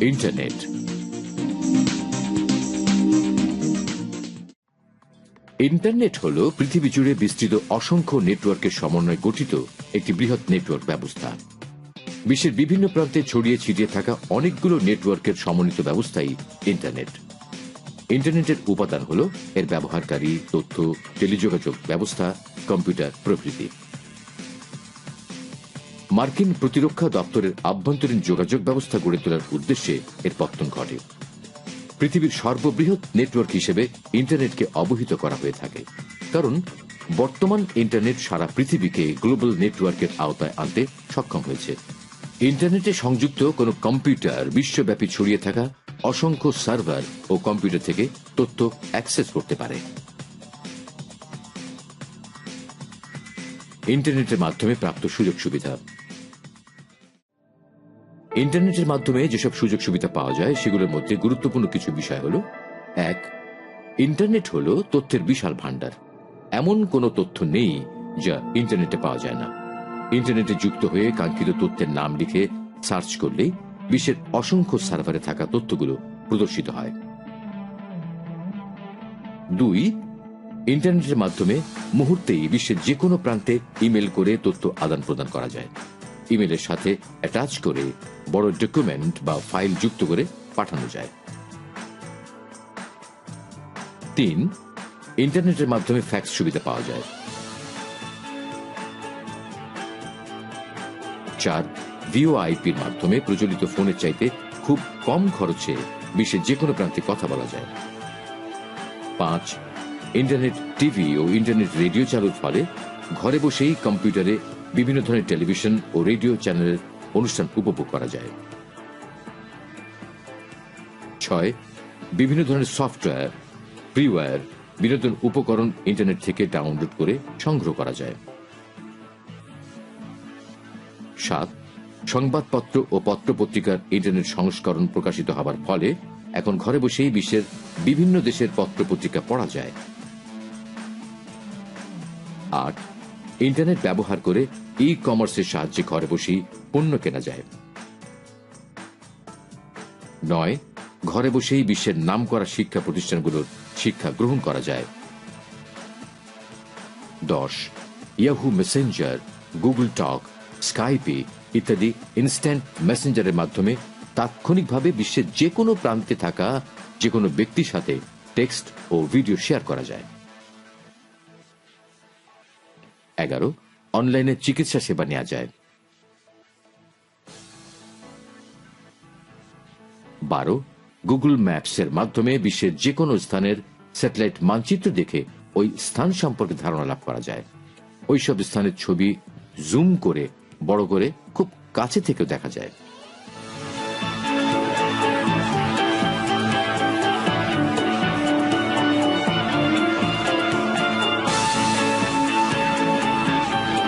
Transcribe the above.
Internet internet হল পৃথিবী জুড়ে বিস্তৃত অসংখ্য নেটওয়ার্কের সমন্বয়ে গঠিত একটি বৃহৎ নেটওয়ার্ক ব্যবস্থা। বিশ্বের বিভিন্ন প্রান্তে ছড়িয়ে ছিটিয়ে থাকা অনেকগুলো নেটওয়ার্কের সমন্বিত ব্যবস্থাই ইন্টারনেট ইন্টারনেটের উপাদান হল এর ব্যবহারকারী, তথ্য, টেলিযোগাযোগ ব্যবস্থা, কম্পিউটার প্রভৃতি। মার্কিন প্রতিরক্ষা দপ্তরের আভ্যন্তরীণ যোগাযোগ ব্যবস্থা গড়ে তোলার উদ্দেশ্যে এর পত্তন ঘটে। পৃথিবীর সর্ববৃহৎ নেটওয়ার্ক হিসেবে ইন্টারনেটকে অবহিত করা হয়ে থাকে। কারণ, বর্তমান ইন্টারনেট সারা পৃথিবীকে গ্লোবাল নেটওয়ার্কের আওতায় আনতে সক্ষম হয়েছে। ইন্টারনেটে সংযুক্ত কোনো কম্পিউটার বিশ্বব্যাপী ছড়িয়ে থাকা অসংখ্য সার্ভার ও কম্পিউটার থেকে তথ্য অ্যাক্সেস করতে পারে। ইন্টারনেটের মাধ্যমে প্রাপ্ত সুযোগ সুবিধা ইন্টারনেটের মাধ্যমে যেসব সুযোগ সুবিধা পাওয়া যায়, সেগুলোর মধ্যে গুরুত্বপূর্ণ কিছু বিষয় হল, এক, ইন্টারনেট হল তথ্যের বিশাল ভাণ্ডার। এমন কোনো তথ্য নেই যা ইন্টারনেটে পাওয়া যায় না। ইন্টারনেটে যুক্ত হয়ে কাঙ্ক্ষিত তথ্যের নাম লিখে সার্চ করলেই বিশ্বের অসংখ্য সার্ভারে থাকা তথ্যগুলো প্রদর্শিত হয়। দুই, ইন্টারনেটের মাধ্যমে মুহূর্তেই বিশ্বের যে কোনো প্রান্তে ইমেল করে তথ্য আদান প্রদান করা যায়। ইমেলের সাথে অ্যাটাচ করে বড় ডকুমেন্ট বা ফাইল যুক্ত করে পাঠানো যায়। তিন, ইন্টারনেটের মাধ্যমে ফ্যাক্স সুবিধা পাওয়া যায়। চার ভিওআইপির মাধ্যমে প্রচলিত ফোনের চাইতে খুব কম খরচে বিশ্বের যে কোনো প্রান্তে কথা বলা যায়। পাঁচ, ইন্টারনেট টিভি ও ইন্টারনেট রেডিও চালুর ফলে ঘরে বসেই কম্পিউটারে বিভিন্ন ধরনের টেলিভিশন ও রেডিও চ্যানেলের অনুষ্ঠান উপভোগ করা যায়। ছয়, বিভিন্ন ধরনের সফটওয়্যার, ফ্রিওয়্যার, বিনোদন উপকরণ ইন্টারনেট থেকে ডাউনলোড করে সংগ্রহ করা যায়। সাত, সংবাদপত্র ও পত্রপত্রিকার ইন্টারনেট সংস্করণ প্রকাশিত হবার ফলে এখন ঘরে বসেই বিশ্বের বিভিন্ন দেশের পত্রপত্রিকা পড়া যায়। আট ইন্টারনেট ব্যবহার করে ই কমার্সের সাহায্যে ঘরে বসেই পণ্য কেনা যায়। নয়, ঘরে বসেই বিশ্বের নাম করা শিক্ষা প্রতিষ্ঠানগুলোর শিক্ষা গ্রহণ করা যায়। দশ Yahoo Messenger Google Talk Skype ইত্যাদি ইনস্ট্যান্ট মেসেঞ্জারের মাধ্যমে তাৎক্ষণিকভাবে বিশ্বের যে কোনো প্রান্তে থাকা যে কোনো ব্যক্তির সাথে টেক্সট ও ভিডিও শেয়ার করা যায়। এগারো, অনলাইনে চিকিৎসা সেবা নেওয়া যায়। বারো, গুগল ম্যাপসের মাধ্যমে বিশ্বের যে কোনো স্থানের স্যাটেলাইট মানচিত্র দেখে ওই স্থান সম্পর্কে ধারণা লাভ করা যায়। ওইসব স্থানের ছবি জুম করে, বড় করে খুব কাছে থেকেও দেখা যায়।